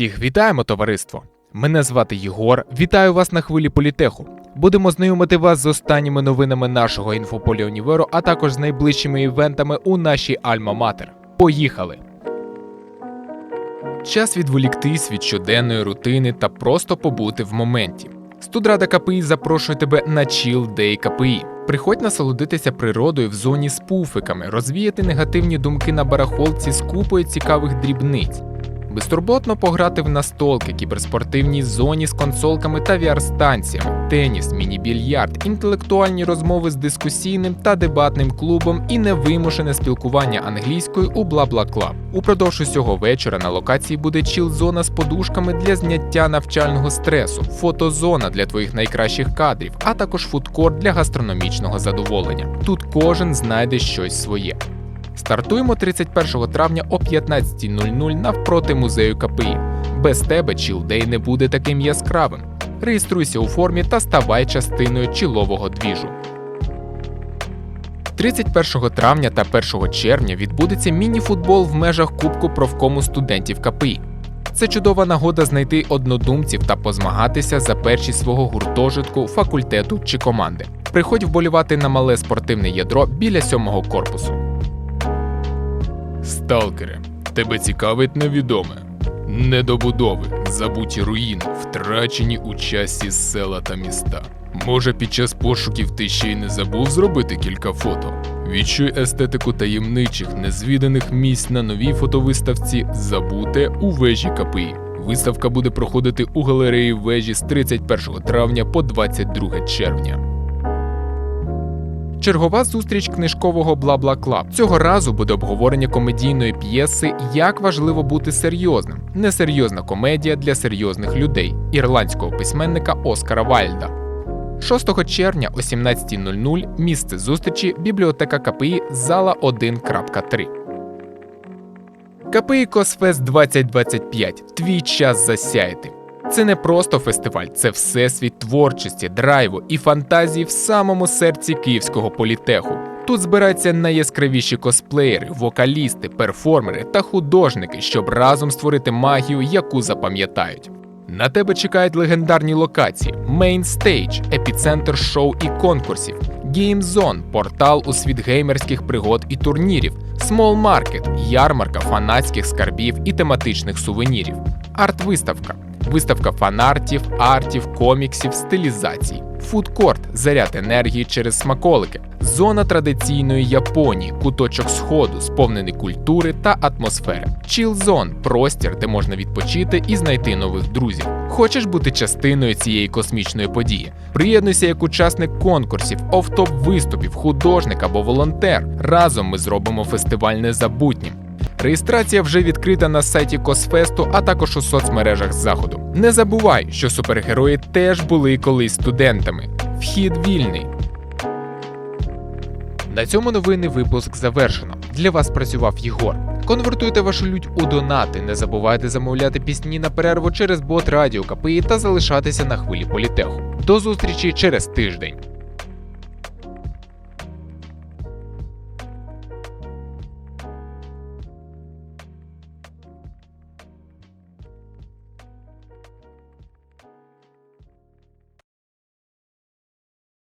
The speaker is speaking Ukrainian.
Всіх вітаємо, товариство! Мене звати Єгор. Вітаю вас на хвилі політеху. Будемо знайомити вас з останніми новинами нашого інфополя Універу, а також з найближчими івентами у нашій Альма-Матер. Поїхали! Час відволіктись від щоденної рутини та просто побути в моменті. Студрада КПІ запрошує тебе на Chill Day КПІ. Приходь насолодитися природою в зоні з пуфиками, розвіяти негативні думки на барахолці з купою цікавих дрібниць. Безтурботно пограти в настолки, кіберспортивній зоні з консолками та VR-станціями, теніс, міні-більярд, інтелектуальні розмови з дискусійним та дебатним клубом і невимушене спілкування англійською у. Club. Упродовж усього вечора на локації буде чіл-зона з подушками для зняття навчального стресу, фотозона для твоїх найкращих кадрів, а також фудкорт для гастрономічного задоволення. Тут кожен знайде щось своє. Стартуємо 31 травня о 15.00 навпроти музею КПІ. Без тебе чілдей не буде таким яскравим. Реєструйся у формі та ставай частиною чілового двіжу. 31 травня та 1 червня відбудеться міні-футбол в межах Кубку профкому студентів КПІ. Це чудова нагода знайти однодумців та позмагатися за першість свого гуртожитку, факультету чи команди. Приходь вболівати на мале спортивне ядро біля сьомого корпусу. Сталкере, тебе цікавить невідоме. Недобудови, забуті руїни, втрачені у часі села та міста. Може, під час пошуків ти ще й не забув зробити кілька фото. Відчуй естетику таємничих, незвіданих місць на новій фотовиставці Забуте у вежі КПІ. Виставка буде проходити у галереї вежі з 31 травня по 22 червня. Чергова зустріч книжкового бла-бла-клаб. Цього разу буде обговорення комедійної п'єси Як важливо бути серйозним. Несерйозна комедія для серйозних людей ірландського письменника Оскара Вальда. 6 червня о 17.00 місце зустрічі бібліотека КПІ зала 1.3. КПІ Косфест 2025. Твій час засяяти. Це не просто фестиваль, це всесвіт творчості, драйву і фантазії в самому серці київського політеху. Тут збираються найяскравіші косплеєри, вокалісти, перформери та художники, щоб разом створити магію, яку запам'ятають. На тебе чекають легендарні локації: Stage, епіцентр шоу і конкурсів, Zone – портал у світ геймерських пригод і турнірів, Market – ярмарка фанатських скарбів і тематичних сувенірів, арт-виставка виставка фанартів, артів, коміксів, стилізацій, фудкорт, заряд енергії через смаколики, зона традиційної Японії, куточок сходу, сповнений культури та атмосфери, чіл-зон – простір, де можна відпочити і знайти нових друзів. Хочеш бути частиною цієї космічної події? Приєднуйся як учасник конкурсів, офтоп виступів, художник або волонтер. Разом ми зробимо фестиваль незабутнім. Реєстрація вже відкрита на сайті Косфесту, а також у соцмережах заходу. Не забувай, що супергерої теж були колись студентами. Вхід вільний. На цьому новинний випуск завершено. Для вас працював Єгор. Конвертуйте вашу лють у донати. Не забувайте замовляти пісні на перерву через бот Радіо КПІ та залишатися на хвилі політеху. До зустрічі через тиждень.